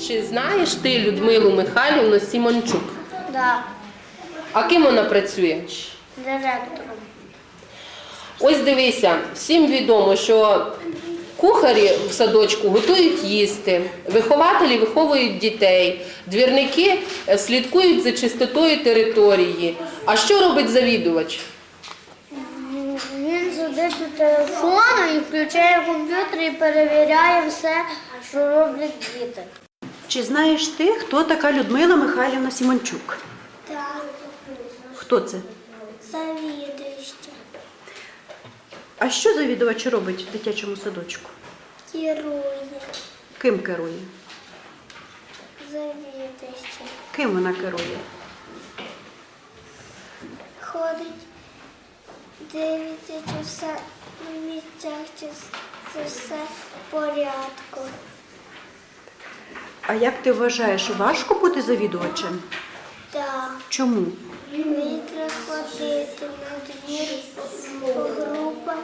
Чи знаєш ти Людмилу Михайлівну Сімончук? Да, А ким вона працює? директором. Ось дивися, всім відомо, що кухарі в садочку готують їсти, вихователі виховують дітей, двірники е, слідкують за чистотою території. А що робить завідувач? Він сидить у телефону і включає комп'ютер і перевіряє все, що роблять діти. Чи знаєш ти, хто така Людмила Михайлівна Сімончук? Так, Хто це? завідуюча, А що завідувач робить в дитячому садочку? керує, Ким керує? завідуюча, Ким вона керує? ходить, дивиться, чи все на місцях, чи все в порядку. А як ти вважаєш, важко бути завідувачем? Так. Чому? Мені треба ходити на двір по групам.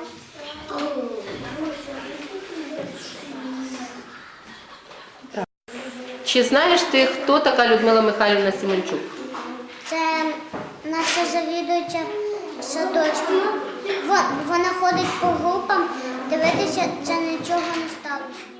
Чи знаєш ти, хто така Людмила Михайлівна Сімончук? Це наша завідуюча садочку. Вона ходить по групам, дивитися, чи нічого не сталося.